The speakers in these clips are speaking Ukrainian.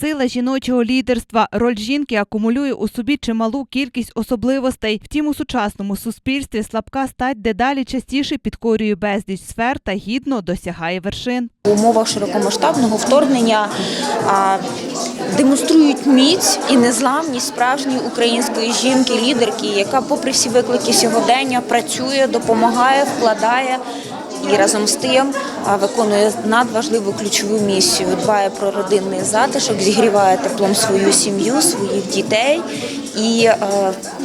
Сила жіночого лідерства. Роль жінки акумулює у собі чималу кількість особливостей. Втім, у сучасному суспільстві слабка стать дедалі частіше підкорює безліч сфер та гідно досягає вершин. В умовах широкомасштабного вторгнення демонструють міць і незламність справжньої української жінки-лідерки, яка, попри всі виклики сьогодення, працює, допомагає, вкладає. І разом з тим виконує надважливу ключову місію, дбає про родинний затишок, зігріває теплом свою сім'ю, своїх дітей. І е,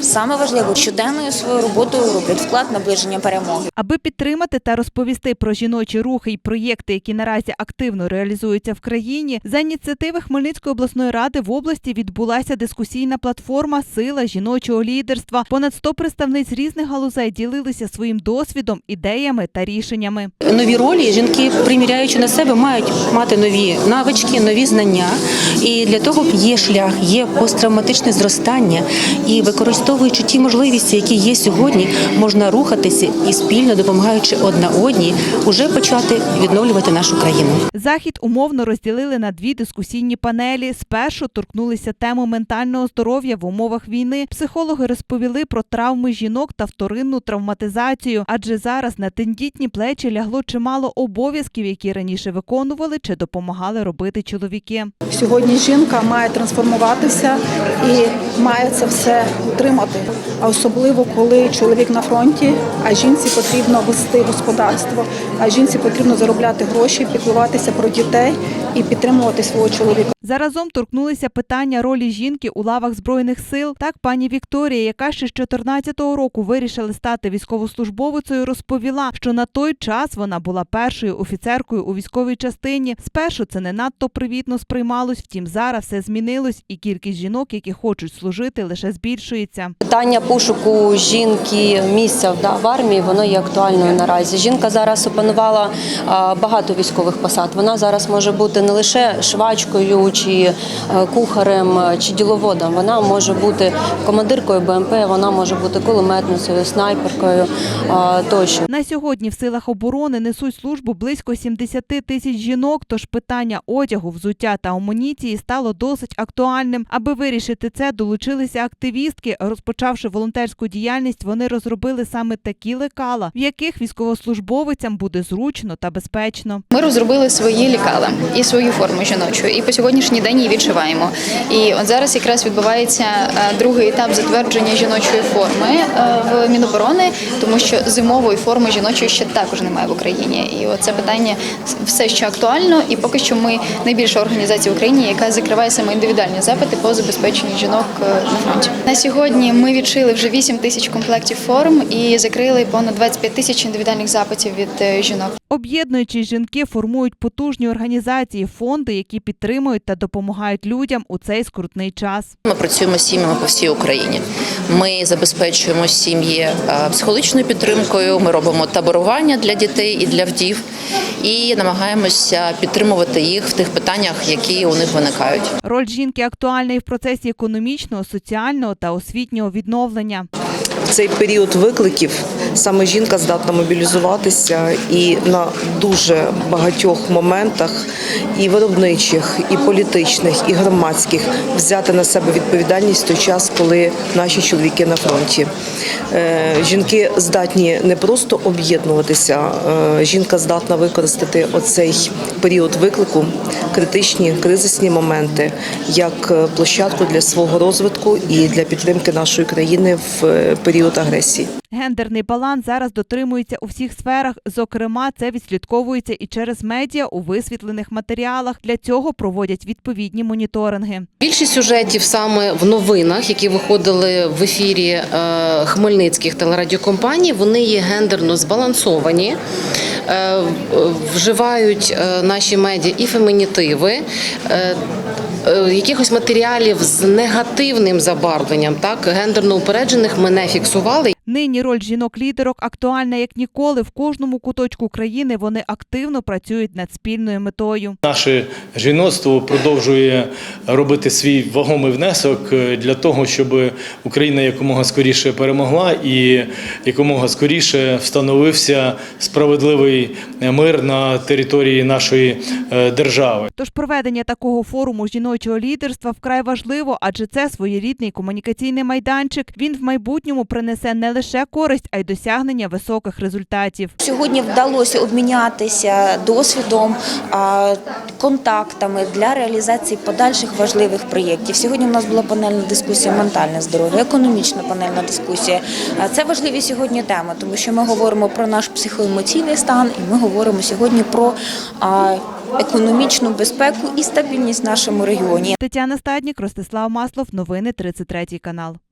саме важливо, щоденною своєю роботою роблять вклад наближення перемоги. Аби підтримати та розповісти про жіночі рухи і проєкти, які наразі активно реалізуються в країні, за ініціативи Хмельницької обласної ради в області відбулася дискусійна платформа Сила жіночого лідерства. Понад 100 представниць різних галузей ділилися своїм досвідом, ідеями та рішеннями. Нові ролі жінки, приміряючи на себе, мають мати нові навички, нові знання. І для того є шлях, є посттравматичне зростання. І використовуючи ті можливості, які є сьогодні, можна рухатися і спільно допомагаючи одна одній, уже почати відновлювати нашу країну. Захід умовно розділили на дві дискусійні панелі. Спершу торкнулися теми ментального здоров'я в умовах війни. Психологи розповіли про травми жінок та вторинну травматизацію, адже зараз на тендітні плечі лягло чимало обов'язків, які раніше виконували чи допомагали робити чоловіки. Сьогодні жінка має трансформуватися і має це все утримати. А особливо коли чоловік на фронті, а жінці потрібно вести господарство, а жінці потрібно заробляти гроші, піклуватися про дітей і підтримувати свого чоловіка. Заразом торкнулися питання ролі жінки у лавах збройних сил. Так пані Вікторія, яка ще з 14-го року вирішила стати військовослужбовицею, розповіла, що на той час вона була першою офіцеркою у військовій частині. Спершу це не надто привітно сприймалось, втім зараз все змінилось, і кількість жінок, які хочуть служити, лише збільшується. Питання пошуку жінки місця в армії воно є актуальною наразі. Жінка зараз опанувала багато військових посад. Вона зараз може бути не лише швачкою чи е, кухарем е, чи діловодом. Вона може бути командиркою БМП, вона може бути кулеметницею, снайперкою тощо. На сьогодні в силах оборони несуть службу близько 70 тисяч жінок. Тож питання одягу, взуття та амуніції стало досить актуальним. Аби вирішити це, долучилися активістки. Розпочавши волонтерську діяльність, вони розробили саме такі лекала, в яких військовослужбовицям буде зручно та безпечно. Ми розробили свої лікала і свою форму жіночу, і по сьогоднішній день її відшиваємо. І от зараз якраз відбувається е, другий етап затвердження жіночої форми е, в Міноборони, тому що зимової форми жіночої ще також немає в Україні. І оце питання все ще актуально. І поки що ми найбільша організація в Україні, яка закриває саме індивідуальні запити по забезпеченню жінок е, на фронті. На сьогодні ми відшили вже 8 тисяч комплектів форм і закрили понад 25 тисяч індивідуальних запитів від е, жінок. Об'єднуючи жінки, формують потужні організації, фонди, які підтримують та допомагають людям у цей скрутний час. Ми працюємо з сім'ями по всій Україні. Ми забезпечуємо сім'ї е, психологічною підтримкою. Ми робимо таборування для дітей і для вдів, і намагаємося підтримувати їх в тих питаннях, які у них виникають. Роль жінки актуальна і в процесі економічного, соціального та освітнього відновлення. Цей період викликів саме жінка здатна мобілізуватися і на дуже багатьох моментах, і виробничих, і політичних, і громадських взяти на себе відповідальність той час, коли наші чоловіки на фронті. Е, Жінки здатні не просто об'єднуватися, е, жінка здатна використати оцей період виклику, критичні кризисні моменти як е, площадку для свого розвитку і для підтримки нашої країни в період агресії. Гендерний баланс зараз дотримується у всіх сферах. Зокрема, це відслідковується і через медіа у висвітлених матеріалах. Для цього проводять відповідні моніторинги. Більшість сюжетів саме в новинах, які виходили в ефірі е, хмельницьких телерадіокомпаній, вони є гендерно збалансовані. е, Вживають е, наші медіа і фемінітиви, якихось матеріалів з негативним забарвленням, так гендерно упереджених ми не фіксували. Нині роль жінок-лідерок актуальна як ніколи. В кожному куточку країни вони активно працюють над спільною метою. Наше жіноцтво продовжує робити свій вагомий внесок е, для того, щоб Україна якомога скоріше перемогла і якомога скоріше встановився справедливий мир на території нашої е, держави. Тож проведення такого форуму жіночого лідерства вкрай важливо, адже це своєрідний комунікаційний майданчик. Він в майбутньому принесе не лише користь, а й досягнення високих результатів. Сьогодні вдалося обмінятися досвідом, контактами для реалізації подальших важливих проєктів. Сьогодні у нас була панельна дискусія ментальне здоров'я, економічна панельна дискусія. Це важливі сьогодні теми, тому що ми говоримо про наш психоемоційний стан, і ми говоримо сьогодні про економічну безпеку і стабільність в нашому регіоні. Тетяна Стаднік, Ростислав Маслов, новини 33 канал.